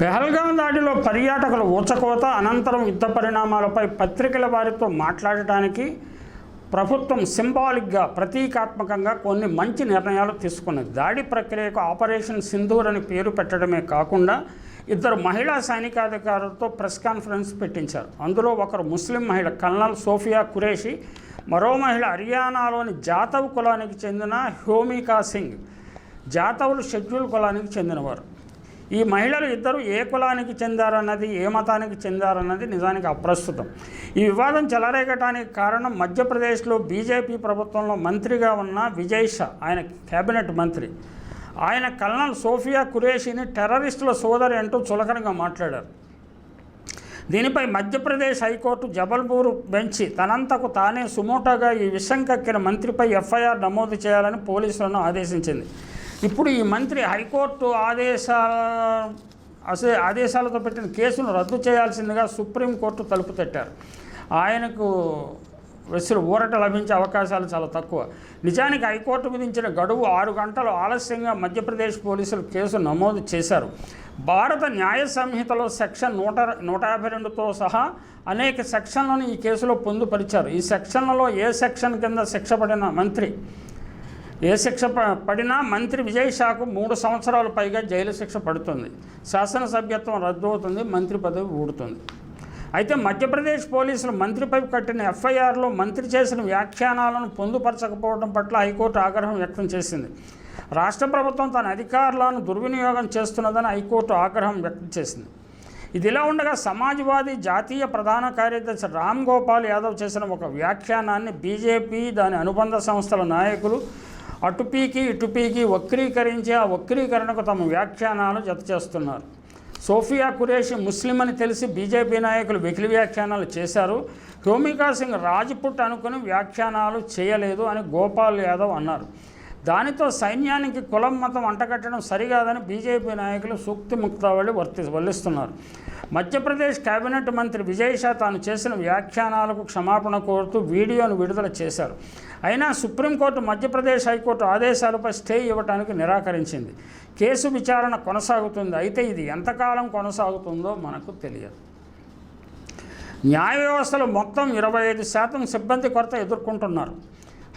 పెహల్గాం దాడిలో పర్యాటకుల ఊచకోత అనంతరం యుద్ధ పరిణామాలపై పత్రికల వారితో మాట్లాడటానికి ప్రభుత్వం సింబాలిక్గా ప్రతీకాత్మకంగా కొన్ని మంచి నిర్ణయాలు తీసుకున్నది. దాడి ప్రక్రియకు ఆపరేషన్ సింధూర్ అని పేరు పెట్టడమే కాకుండా ఇద్దరు మహిళా సైనికాధికారులతో ప్రెస్ కాన్ఫరెన్స్ పెట్టించారు. అందులో ఒకరు ముస్లిం మహిళ కల్నల్ సోఫియా కురేషి మరో మహిళ హర్యానాలోని జాతవ్ కులానికి చెందిన హ్యోమికా సింగ్. జాతవులు షెడ్యూల్ కులానికి చెందినవారు. ఈ మహిళలు ఇద్దరు ఏ కులానికి చెందారన్నది ఏ మతానికి చెందారన్నది నిజానికి అప్రస్తుతం. ఈ వివాదం చెలరేగటానికి కారణం మధ్యప్రదేశ్లో బీజేపీ ప్రభుత్వంలో మంత్రిగా ఉన్న విజయ్ షా ఆయన కేబినెట్ మంత్రి. ఆయన కల్నల్ సోఫియా కురేషిని టెర్రరిస్టుల సోదరి అంటూ చులకనగా మాట్లాడారు. దీనిపై Madhya Pradesh high court Jabalpur bench తనంతకు తానే సుమోటాగా ఈ విషం కక్కిన మంత్రిపై ఎఫ్ఐఆర్ నమోదు చేయాలని పోలీసులను ఆదేశించింది. ఇప్పుడు ఈ మంత్రి హైకోర్టు ఆదేశాల అసే ఆదేశాలతో పెట్టిన కేసును రద్దు చేయాల్సిందిగా సుప్రీంకోర్టు తలుపు తట్టారు. ఆయనకు వెసులు ఊరట లభించే అవకాశాలు చాలా తక్కువ. నిజానికి హైకోర్టు విధించిన గడువు ఆరు గంటలు ఆలస్యంగా మధ్యప్రదేశ్ పోలీసులు కేసు నమోదు చేశారు. భారత న్యాయ సంహితలో సెక్షన్ నూట నూట యాభై రెండుతో సహా అనేక సెక్షన్లను ఈ కేసులో పొందుపరిచారు. ఈ సెక్షన్లలో ఏ సెక్షన్ కింద శిక్ష పడిన మంత్రి ఏ శిక్ష ప- పడినా మంత్రి విజయశాఖ మూడు సంవత్సరాలు పైగా జైలు శిక్ష పడుతుంది. శాసనసభ్యత్వం రద్దు అవుతుంది మంత్రి పదవి ఊడుతుంది. అయితే మధ్యప్రదేశ్ పోలీసులు మంత్రిపై కట్టిన ఎఫ్ఐఆర్లో మంత్రి చేసిన వ్యాఖ్యానాలను పొందుపరచకపోవడం పట్ల హైకోర్టు ఆగ్రహం వ్యక్తం చేసింది. రాష్ట్ర ప్రభుత్వం తన అధికారులను దుర్వినియోగం చేస్తున్నదని హైకోర్టు ఆగ్రహం వ్యక్తం చేసింది. ఇదిలా ఉండగా సమాజ్వాదీ జాతీయ ప్రధాన కార్యదర్శి రామ్ గోపాల్ యాదవ్ చేసిన ఒక వ్యాఖ్యానాన్ని బీజేపీ దాని అనుబంధ సంస్థల నాయకులు అటుపీకి ఇటుపీకి వక్రీకరించి ఆ వక్రీకరణకు తమ వ్యాఖ్యానాలు జత చేస్తున్నారు. సోఫియా కురేషి ముస్లిం అని తెలిసి బీజేపీ నాయకులు వెకిలి వ్యాఖ్యానాలు చేశారు. హ్యోమికా సింగ్ రాజ్పుట్ అనుకుని వ్యాఖ్యానాలు చేయలేదు అని గోపాల్ యాదవ్ అన్నారు. దానితో సైన్యానికి కులం మతం అంటగట్టడం సరికాదని బీజేపీ నాయకులు సూక్తి ముక్తావళి వర్తి వల్లిస్తున్నారు. మధ్యప్రదేశ్ కేబినెట్ మంత్రి విజయ్ షా తాను చేసిన వ్యాఖ్యానాలకు క్షమాపణ కోరుతూ వీడియోను విడుదల చేశారు. అయినా supreme court Madhya Pradesh high court ఆదేశాలపై stay ఇవ్వడానికి నిరాకరించింది. కేసు విచారణ కొనసాగుతుంది. అయితే ఇది ఎంతకాలం కొనసాగుతుందో మనకు తెలియదు. న్యాయ వ్యవస్థలో మొత్తం ఇరవై ఐదు శాతం సిబ్బంది కొరత ఎదుర్కొంటున్నారు.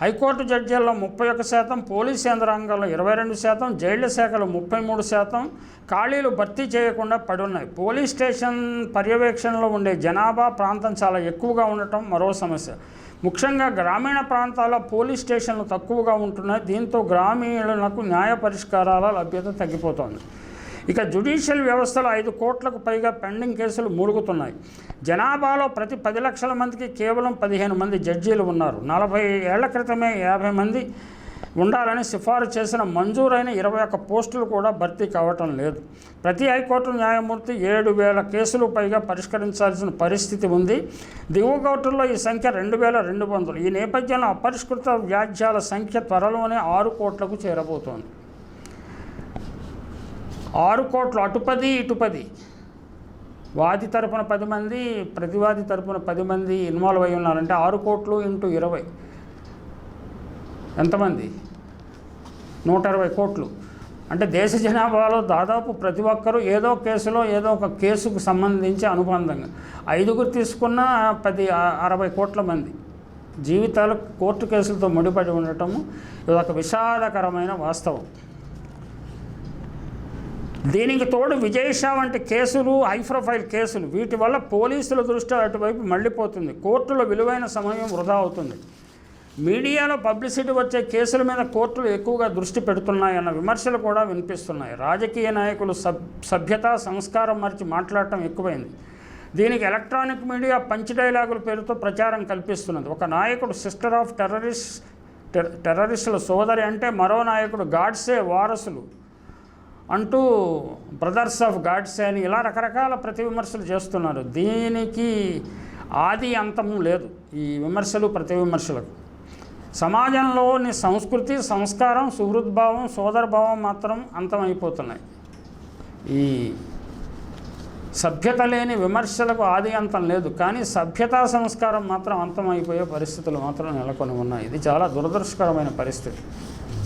హైకోర్టు జడ్జీల్లో ముప్పై ఒక్క శాతం పోలీస్ యంత్రాంగంలో ఇరవై రెండు శాతం జైళ్ళ శాఖలో ముప్పై మూడు శాతం ఖాళీలు భర్తీ చేయకుండా పడి ఉన్నాయి పోలీస్ స్టేషన్ పర్యవేక్షణలో ఉండే జనాభా ప్రాంతం చాలా ఎక్కువగా ఉండటం మరో సమస్య. ముఖ్యంగా గ్రామీణ ప్రాంతాల్లో పోలీస్ స్టేషన్లు తక్కువగా ఉంటున్నాయి. దీంతో గ్రామీణులకు న్యాయ పరిష్కారాల లభ్యత తగ్గిపోతోంది. ఇక జ్యుడిషియల్ వ్యవస్థలో ఐదు కోట్లకు పైగా పెండింగ్ కేసులు మూలుగుతున్నాయి జనాభాలో ప్రతి పది లక్షల మందికి కేవలం పదిహేను మంది జడ్జీలు ఉన్నారు. నలభై ఏళ్ళ క్రితమే యాభై మంది ఉండాలని సిఫారు చేసిన మంజూరైన ఇరవై ఒక్క పోస్టులు కూడా భర్తీ కావటం లేదు. ప్రతి హైకోర్టు న్యాయమూర్తి ఏడు వేల కేసులు పైగా పరిష్కరించాల్సిన పరిస్థితి ఉంది. దిగువ కోర్టుల్లో ఈ సంఖ్య రెండు వేల రెండు వందలు. ఈ నేపథ్యంలో అపరిష్కృత వ్యాజ్యాల సంఖ్య త్వరలోనే ఆరు కోట్లకు చేరబోతోంది. ఆరు కోట్లు అటు పది ఇటు పది. వాది తరపున పది మంది ప్రతివాది తరపున పది మంది ఇన్వాల్వ్ అయి ఉన్నారంటే ఆరు కోట్లు ఇంటూ ఇరవై. ఎంతమంది? నూట ఇరవై కోట్లు. అంటే దేశ జనాభాలో దాదాపు ప్రతి ఒక్కరూ ఏదో కేసులో ఏదో ఒక కేసుకు సంబంధించి అనుబంధంగా. ఐదుగురు తీసుకున్న పది అరవై కోట్ల మంది. జీవితాలు కోర్టు కేసులతో ముడిపడి ఉండటము ఇది ఒక విషాదకరమైన వాస్తవం. దీనికి తోడు విజయషా వంటి కేసులు హై ప్రొఫైల్ కేసులు వీటి వల్ల పోలీసుల దృష్టి అటువైపు మళ్ళీపోతుంది. కోర్టులో విలువైన సమయం వృధా అవుతుంది. మీడియాలో పబ్లిసిటీ వచ్చే కేసుల మీద కోర్టులు ఎక్కువగా దృష్టి పెడుతున్నాయన్న విమర్శలు కూడా వినిపిస్తున్నాయి. రాజకీయ నాయకులు సబ్ సభ్యత సంస్కారం మరిచి మాట్లాడటం ఎక్కువైంది. దీనికి ఎలక్ట్రానిక్ మీడియా పంచ్ డైలాగుల పేరుతో ప్రచారం కల్పిస్తున్నది. ఒక నాయకుడు సిస్టర్ ఆఫ్ టెర్రరిస్ట్ టెర్ టెర్రరిస్టుల సోదరి అంటే మరో నాయకుడు గాడ్సే వారసులు. అంటూ బ్రదర్స్ ఆఫ్ గాడ్స్ అని ఇలా రకరకాల ప్రతి విమర్శలు చేస్తున్నారు. దీనికి ఆది అంతము లేదు ఈ విమర్శలు ప్రతి విమర్శలకు. సమాజంలోని సంస్కృతి సంస్కారం సుహృద్భావం సోదరభావం మాత్రం అంతమైపోతున్నాయి. ఈ సభ్యత లేని విమర్శలకు ఆది అంతం లేదు కానీ సభ్యతా సంస్కారం మాత్రం అంతమైపోయే పరిస్థితులు మాత్రం నెలకొని ఉన్నాయి. ఇది చాలా దురదృష్టకరమైన పరిస్థితి.